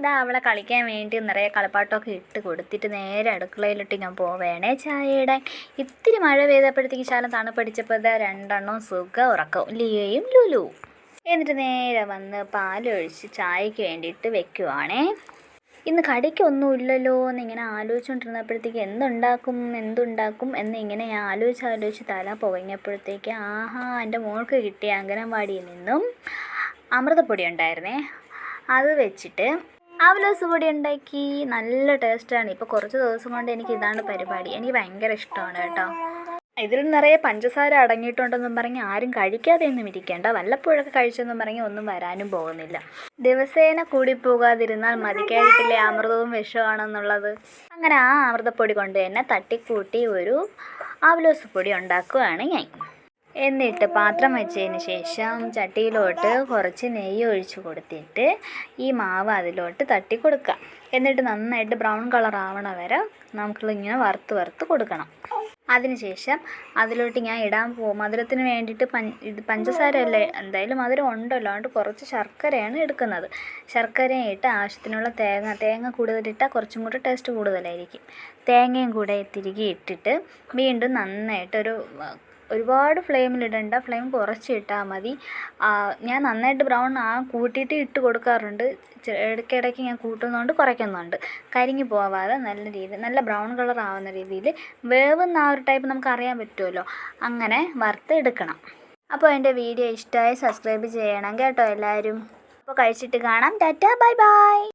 ഇതാ അവളെ കളിക്കാൻ വേണ്ടി നിറയെ കളിപ്പാട്ടമൊക്കെ ഇട്ട് കൊടുത്തിട്ട് നേരെ അടുക്കളയിലിട്ട് ഞാൻ പോവേണേ ചായയുടെ. ഇത്തിരി മഴ പെയ്തപ്പോഴത്തേക്ക് ശാലം തണുപ്പടിച്ചപ്പോൾ ഇതാ രണ്ടെണ്ണവും സുഖം ഉറക്കവും ലിയയും ലുലു. എന്നിട്ട് നേരെ വന്ന് പാലൊഴിച്ച് ചായക്ക് വേണ്ടിയിട്ട് വെക്കുവാണേ. ഇന്ന് കടിക്കൊന്നുമില്ലല്ലോ എന്നിങ്ങനെ ആലോചിച്ചുകൊണ്ടിരുന്നപ്പോഴത്തേക്ക് എന്തുണ്ടാക്കും എന്തുണ്ടാക്കും എന്നിങ്ങനെ ഞാൻ ആലോചിച്ച് ആലോചിച്ച് തല പുകഞ്ഞപ്പോഴത്തേക്ക് ആഹാ എന്റെ മോൾക്ക് കിട്ടിയ അംഗനവാടിയിൽ നിന്നും അമൃതപ്പൊടി ഉണ്ടായിരുന്നേ. അത് വെച്ചിട്ട് അവലോസ് പൊടി ഉണ്ടാക്കി നല്ല ടേസ്റ്റാണ് ഇപ്പോൾ കുറച്ച് ദിവസം കൊണ്ട് എനിക്ക് ഇതാണ് പരിപാടി. എനിക്ക് ഭയങ്കര ഇഷ്ടമാണ് കേട്ടോ. ഇതിൽ നിറയെ പഞ്ചസാര അടങ്ങിയിട്ടുണ്ടെന്നും പറഞ്ഞ് ആരും കഴിക്കാതെ ഒന്നും ഇരിക്കേണ്ട. വല്ലപ്പോഴൊക്കെ കഴിച്ചെന്നും പറഞ്ഞ് ഒന്നും വരാനും പോകുന്നില്ല. ദിവസേന കൂടി പോകാതിരുന്നാൽ മതിക്കായിട്ടില്ലേ അമൃതവും വിഷമാണെന്നുള്ളത്? അങ്ങനെ ആ അമൃതപ്പൊടി കൊണ്ട് തന്നെ തട്ടിക്കൂട്ടി ഒരു ആവലോസ് പൊടി ഉണ്ടാക്കുകയാണ് ഞാൻ. എന്നിട്ട് പാത്രം വെച്ചതിന് ശേഷം ചട്ടിയിലോട്ട് കുറച്ച് നെയ്യ് ഒഴിച്ച് കൊടുത്തിട്ട് ഈ മാവ് അതിലോട്ട് തട്ടി കൊടുക്കുക. എന്നിട്ട് നന്നായിട്ട് ബ്രൗൺ കളർ ആവണ വരെ നമുക്കിങ്ങനെ വറുത്ത് വറുത്ത് കൊടുക്കണം. അതിനുശേഷം അതിലോട്ട് ഞാൻ ഇടാൻ പോകും. മധുരത്തിന് വേണ്ടിയിട്ട് പൻ ഇത് പഞ്ചസാര അല്ലേ എന്തായാലും മധുരം ഉണ്ടല്ലോ. അതുകൊണ്ട് കുറച്ച് ശർക്കരയാണ് എടുക്കുന്നത്. ശർക്കരയും ഇട്ട് ആവശ്യത്തിനുള്ള തേങ്ങ തേങ്ങ കൂടുതലിട്ടാൽ കുറച്ചും കൂടി ടേസ്റ്റ് കൂടുതലായിരിക്കും. തേങ്ങയും കൂടെ തിരികെ ഇട്ടിട്ട് വീണ്ടും നന്നായിട്ടൊരു ഒരുപാട് ഫ്ലെയിമിലിടണ്ട. ഫ്ലെയിം കുറച്ച് ഇട്ടാൽ മതി. ഞാൻ നന്നായിട്ട് ബ്രൗൺ ആ കൂട്ടിയിട്ട് ഇട്ട് കൊടുക്കാറുണ്ട്. ഇടയ്ക്കിടയ്ക്ക് ഞാൻ കൂട്ടുന്നുണ്ട് കുറയ്ക്കുന്നുണ്ട്. കരിഞ്ഞു പോവാതെ നല്ല രീതിയിൽ നല്ല ബ്രൗൺ കളർ ആവുന്ന രീതിയിൽ വേവുന്ന ആ ഒരു ടൈപ്പ് നമുക്ക് അറിയാൻ പറ്റുമല്ലോ അങ്ങനെ വറുത്ത് എടുക്കണം. അപ്പോൾ എന്റെ വീഡിയോ ഇഷ്ടമായി സബ്സ്ക്രൈബ് ചെയ്യണം കേട്ടോ എല്ലാവരും. അപ്പോൾ കഴിച്ചിട്ട് കാണാം. Tata bye bye